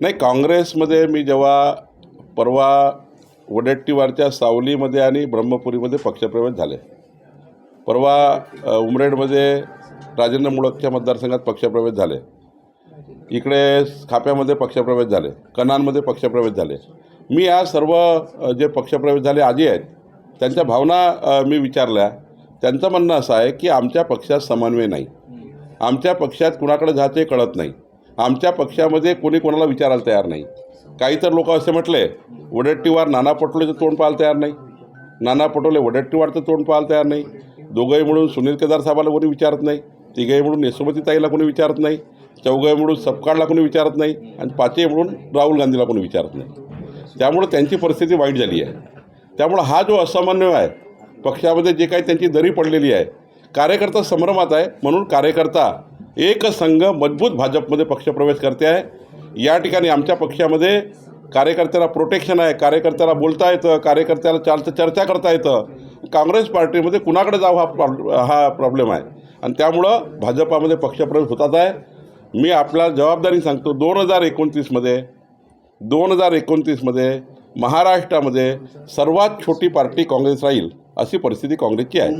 नाही काँग्रेसमध्ये मी जेव्हा परवा वडेट्टीवारच्या सावलीमध्ये आणि ब्रह्मपुरीमध्ये पक्षप्रवेश झाले. परवा उमरेडमध्ये राजेंद्र मुळकच्या मतदारसंघात पक्षप्रवेश झाले. इकडे खाप्यामध्ये पक्षप्रवेश झाले. कनानमध्ये पक्षप्रवेश झाले. मी या सर्व जे पक्षप्रवेश झाले आधी आहेत त्यांच्या भावना मी विचारल्या. त्यांचं म्हणणं असं आहे की आमच्या पक्षात समन्वय नाही. आमच्या पक्षात कुणाकडे जाते कळत नाही. आमच्या पक्षामध्ये कोणी कोणाला विचारायला तयार नाही. काही तर लोक असे म्हटले वडट्टीवार नाना पटोलेचं तोंड पाहायला तयार नाही. नाना पटोले वडट्टीवारचं तोंड पाहायला तयार नाही. दोघंही म्हणून सुनील केदार साहेबाला कोणी विचारत नाही. तिघंही म्हणून यशोमती ताईला कोणी विचारत नाही. चौघंही म्हणून सपकाळला कोणी विचारत नाही. आणि पाचही म्हणून राहुल गांधीला कोणी विचारत नाही. त्यामुळं त्यांची परिस्थिती वाईट झाली आहे. त्यामुळं हा जो असामान्य आहे पक्षामध्ये जे काही त्यांची दरी पडलेली आहे कार्यकर्ता संभ्रमात आहे म्हणून कार्यकर्ता एक संघ मजबूत भाजपमध्ये पक्षप्रवेश करते आहे. या ठिकाणी आमच्या पक्षामध्ये कार्यकर्त्याला प्रोटेक्शन आहे. कार्यकर्त्याला बोलता येतं. कार्यकर्त्याला चालतं चर्चा करता येतं. काँग्रेस पार्टीमध्ये कुणाकडे जावं हा प्रॉब्ल हा प्रॉब्लेम आहे. आणि त्यामुळं भाजपामध्ये पक्षप्रवेश होताच आहे. मी आपल्या जबाबदारी सांगतो. दोन हजार एकोणतीसमध्ये दोन हजार एकोणतीसमध्ये महाराष्ट्रामध्ये सर्वात छोटी पार्टी काँग्रेस राहील अशी परिस्थिती काँग्रेसची आहे.